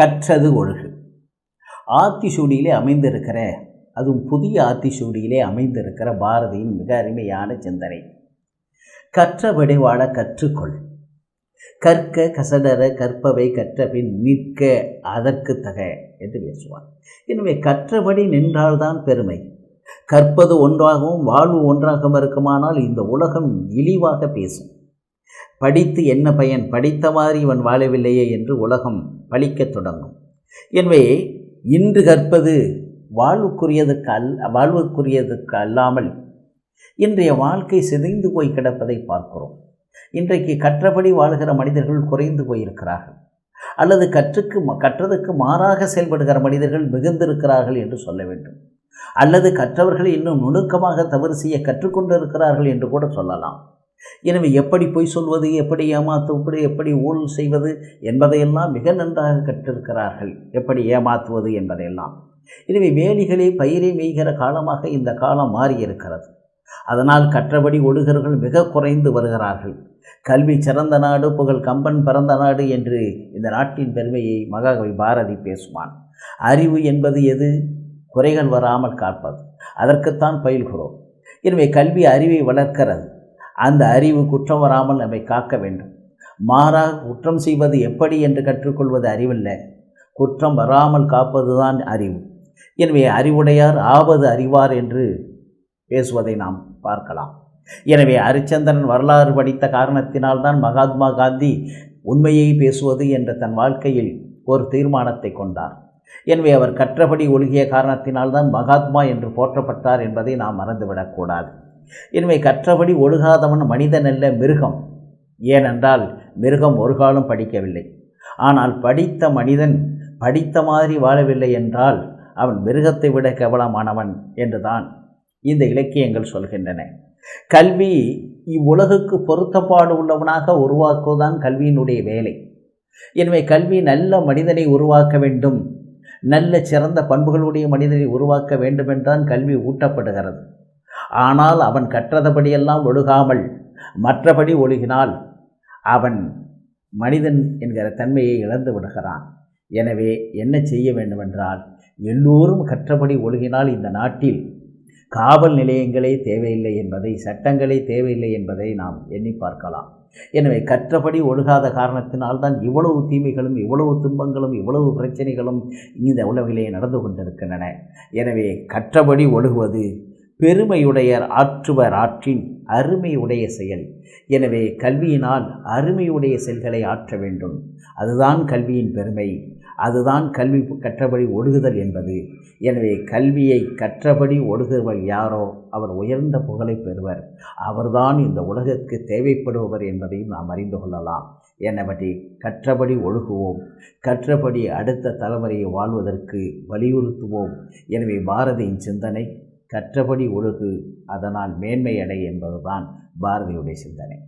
கற்றது ஒழுகு. ஆத்திசூடியிலே அமைந்திருக்கிற அதுவும் புதிய ஆத்திசூடியிலே அமைந்திருக்கிற பாரதியின் மிக அருமையான சிந்தனை. கற்றபடி வாழ கற்றுக்கொள். கற்க கசடர கற்பவை கற்றபின் நிற்க அதற்கு தக என்று பேசுவார். எனவே கற்றபடி நின்றால்தான் பெருமை. கற்பது ஒன்றாகவும் வாழ்வு ஒன்றாகவும் இருக்குமானால் இந்த உலகம் இழிவாக பேசும். படித்து என்ன பயன்? படித்த மாதிரி இவன் வாழவில்லையே என்று உலகம் பழிக்கத் தொடங்கும். எனவே இன்று கற்பது வாழ்வுக்குரியதுக்கு அல் வாழ்வுக்குரியதுக்கு அல்லாமல் இன்றைய வாழ்க்கை சிதைந்து போய் கிடப்பதை பார்க்கிறோம். இன்றைக்கு கற்றபடி வாழ்கிற மனிதர்கள் குறைந்து போயிருக்கிறார்கள். அல்லது கற்றுக்கு கற்றதுக்கு மாறாக செயல்படுகிற மனிதர்கள் மிகுந்திருக்கிறார்கள் என்று சொல்ல வேண்டும். அல்லது கற்றவர்கள் இன்னும் நுணுக்கமாக தவறு செய்ய கற்றுக்கொண்டு இருக்கிறார்கள் என்று கூட சொல்லலாம். எனவே எப்படி பொய் சொல்வது எப்படி ஏமாத்துவது எப்படி ஊழல் செய்வது என்பதையெல்லாம் மிக நன்றாக கற்றிருக்கிறார்கள். எப்படி ஏமாத்துவது என்பதையெல்லாம். எனவே வேலிகளே பயிரை மேய்கிற காலமாக இந்த காலம் மாறியிருக்கிறது. அதனால் கற்றபடி ஒடுகர்கள் மிக குறைந்து வருகிறார்கள். கல்வி சிறந்த நாடு புகழ் கம்பன் பிறந்த நாடு என்று இந்த நாட்டின் பெருமையை மகாகவி பாரதி பேசுவான். அறிவு என்பது எது? குறைகள் வராமல் காப்பது. அதற்குத்தான் பயில்கிறோம். எனவே கல்வி அறிவை வளர்க்கிறது. அந்த அறிவு குற்றம் வராமல் நம்மை காக்க வேண்டும். மாறாக குற்றம் செய்வது எப்படி என்று கற்றுக்கொள்வது அறிவில்லை. குற்றம் வராமல் காப்பதுதான் அறிவு. எனவே அறிவுடையார் ஆவது அறிவார் என்று பேசுவதை நாம் பார்க்கலாம். எனவே ஹரிச்சந்திரன் வரலாறு படித்த காரணத்தினால்தான் மகாத்மா காந்தி உண்மையை பேசுவது என்ற தன் வாழ்க்கையில் ஒரு தீர்மானத்தை கொண்டார். எனவே அவர் கற்றபடி ஒழுகிய காரணத்தினால்தான் மகாத்மா என்று போற்றப்பட்டார் என்பதை நாம் மறந்துவிடக்கூடாது. எனவே கற்றபடி ஒழுகாதவன் மனிதன் அல்ல மிருகம். ஏனென்றால் மிருகம் ஒரு காலம் படிக்கவில்லை. ஆனால் படித்த மனிதன் படித்த மாதிரி வாழவில்லை என்றால் அவன் மிருகத்தை விட கேவலமானவன் என்றுதான் இந்த இலக்கியங்கள் சொல்கின்றன. கல்வி இவ்வுலகுக்கு பொருத்தப்பாடு உள்ளவனாக உருவாக்குவதுதான் கல்வியினுடைய வேலை. எனவே கல்வி நல்ல மனிதனை உருவாக்க வேண்டும். நல்ல சிறந்த பண்புகளுடைய மனிதனை உருவாக்க வேண்டுமென்றான் கல்வி ஊட்டப்படுகிறது. ஆனால் அவன் கற்றதபடியெல்லாம் ஒழுகாமல் மற்றபடி ஒழுகினால் அவன் மனிதன் என்கிற தன்மையை இழந்து விடுகிறான். எனவே என்ன செய்ய வேண்டுமென்றால் எல்லோரும் கற்றபடி ஒழுகினால் இந்த நாட்டில் காவல் நிலையங்களே தேவையில்லை என்பதை சட்டங்களே தேவையில்லை என்பதை நாம் எண்ணி பார்க்கலாம். எனவே கற்றபடி ஒழுகாத காரணத்தினால்தான் இவ்வளவு தீமைகளும் இவ்வளவு துன்பங்களும் இவ்வளவு பிரச்சனைகளும் இந்த உலகிலே நடந்து கொண்டிருக்கின்றன. எனவே கற்றபடி ஒழுகுவது பெருமையுடையர் ஆற்றுவர் ஆற்றின் அருமையுடைய செயல். எனவே கல்வியினால் அருமையுடைய செயல்களை ஆற்ற வேண்டும். அதுதான் கல்வியின் பெருமை. அதுதான் கல்வி கற்றபடி ஒழுகுதல் என்பது. எனவே கல்வியை கற்றபடி ஒழுகுவர் யாரோ அவர் உயர்ந்த புகழை பெறுவர். அவர்தான் இந்த உலகிற்கு தேவைப்படுபவர் என்பதையும் நாம் அறிந்து கொள்ளலாம். என்னபடி கற்றபடி ஒழுகுவோம் கற்றபடி அடுத்த தலைமுறையை வாழ்வதற்கு வலியுறுத்துவோம். எனவே பாரதியின் சிந்தனை கற்றபடி ஒழுகு அதனால் மேன்மை அடை என்பதுதான் பாரதியுடைய சிந்தனை.